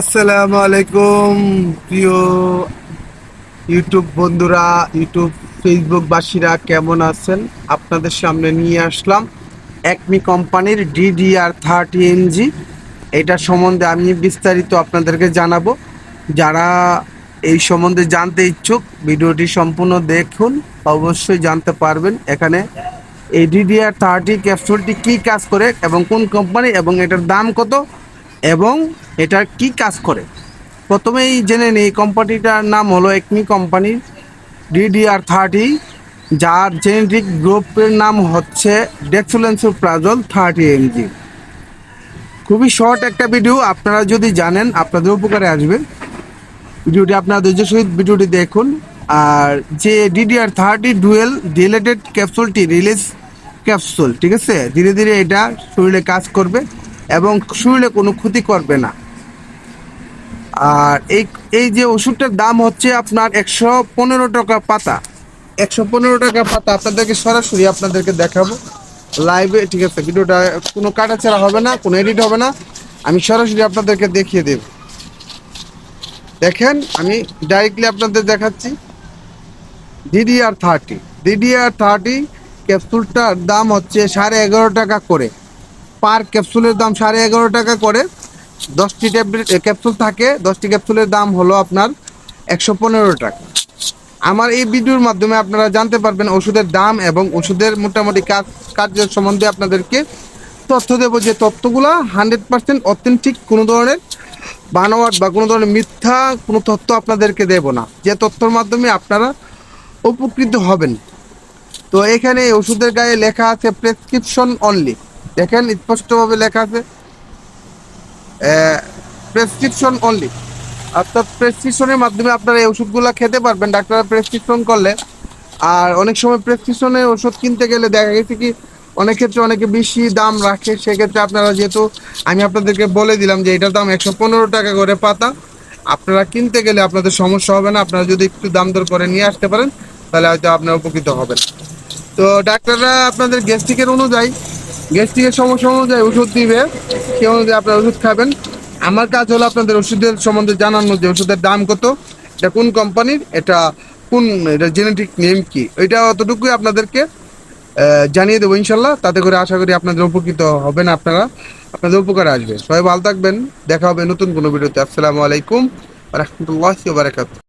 আসসালামু আলাইকুম, প্রিয় ইউটিউব বন্ধুরা, ইউটিউব ফেসবুক বাসীরা কেমন আছেন? আপনাদের সামনে নিয়ে আসলাম একমি কোম্পানির ডিডিআর থার্টি এনজি। এটা সম্বন্ধে আমি বিস্তারিত আপনাদেরকে জানাব। যারা এই সম্বন্ধে জানতে ইচ্ছুক, ভিডিওটি সম্পূর্ণ দেখুন, অবশ্যই জানতে পারবেন এখানে। এই ডিডিআর থার্টি ক্যাপসুলটি কী কাজ করে এবং কোন কোম্পানি এবং এটার দাম কত? এবং এটা কি কাজ করে? প্রথমেই জেনে নিই কোম্পানিটার নাম হলো একমি কোম্পানির ডিডিআর থার্টি যার জেনেটিক গ্রুপের নাম হচ্ছে ডেক্সুলেন্সুর প্রাজল থার্টি এমজি খুবই শর্ট একটা ভিডিও আপনারা যদি জানেন, আপনাদের উপকারে আসবে। ভিডিওটি আপনারা ধৈর্য সহিত ভিডিওটি দেখুন। আর যে ডিডিআর থার্টি ডুয়েল ডিলেটেড ক্যাপসুলটি রিলিজ ক্যাপসুল ঠিক আছে? ধীরে ধীরে এটা শরীরে কাজ করবে। এবং শরীরে কোনো ক্ষতি করবে না। আর এই এই যে ওষুধটার দাম হচ্ছে আপনার একশো পনেরো টাকা পাতা। একশো পনেরো টাকা পাতা আপনাদেরকে সরাসরি আপনাদেরকে দেখাবো। লাইভে ঠিক আছে, ভিডিওটা কোনো কাটাছেড়া হবে না, কোনো এডিট হবে না। আমি সরাসরি আপনাদেরকে দেখিয়ে দেব। দেখেন, আমি ডাইরেক্টলি আপনাদের দেখাচ্ছি। ডিডিআর থার্টি ডিডিআর থার্টি ক্যাপসুলটার দাম হচ্ছে সাড়ে এগারো টাকা করে। পার ক্যাপসুলের দাম সাড়ে এগারো টাকা করে। দশটি ট্যাবলেট ক্যাপসুল থাকে। দশটি ক্যাপসুলের দাম হলো আপনার একশো পনেরো টাকা। আমার এই ভিডিওর মাধ্যমে আপনারা জানতে পারবেন ওষুধের দাম এবং ওষুধের মোটামুটি কাজ, কার্যের সম্বন্ধে আপনাদেরকে তথ্য দেবো যে তথ্যগুলো হান্ড্রেড পার্সেন্ট অথেন্টিক, কোনো ধরনের বানোয়াট বা কোনো ধরনের মিথ্যা কোনো তথ্য আপনাদেরকে দেব না। যে তথ্যর মাধ্যমে আপনারা উপকৃত হবেন। তো এখানে ওষুধের গায়ে লেখা আছে প্রেসক্রিপশন অনলি দেখেন, স্পষ্টভাবে লেখা আছে প্রেসক্রিপশন অনলি অর্থাৎ প্রেসক্রিপশনের মাধ্যমে আপনারা এই ওষুধগুলো খেতে পারবেন। ডাক্তাররা প্রেসক্রিপশন করলে, আর অনেক সময় প্রেসক্রিপশনের ওষুধ কিনতে গেলে দেখা গেছে কি, অনেক ক্ষেত্রে অনেকে বেশি দাম রাখে। সেক্ষেত্রে আপনারা যেহেতু, আমি আপনাদেরকে বলে দিলাম যে এটার দাম একশো পনেরো টাকা করে পাতা। আপনারা কিনতে গেলে আপনাদের সমস্যা হবে না। আপনারা যদি একটু দাম দর করে নিয়ে আসতে পারেন, তাহলে হয়তো আপনারা উপকৃত হবেন। তো ডাক্তাররা আপনাদের গ্যাস্ট্রিকের অনুযায়ী গ্যাস্ট্রিকের সমস্যা অনুযায়ী ওষুধ দিবে। সেই অনুযায়ী আপনারা ওষুধ খাবেন। আমার কাজ হলো আপনাদের ওষুধের সম্বন্ধে জানানো যে ওষুধের দাম কত, এটা কোন কোম্পানির, এটা কোন, এটা জেনেটিক নেম কি এটা অতটুকুই আপনাদেরকে জানিয়ে দেবো ইনশাল্লাহ। তাতে করে আশা করি আপনাদের উপকৃত হবেন আপনারা, আপনাদের উপকারে আসবে। সবাই ভালো থাকবেন, দেখা হবে নতুন কোনো ভিডিওতে। আসসালামু আলাইকুম রহমতুল্লাহ বারাকাতুহ।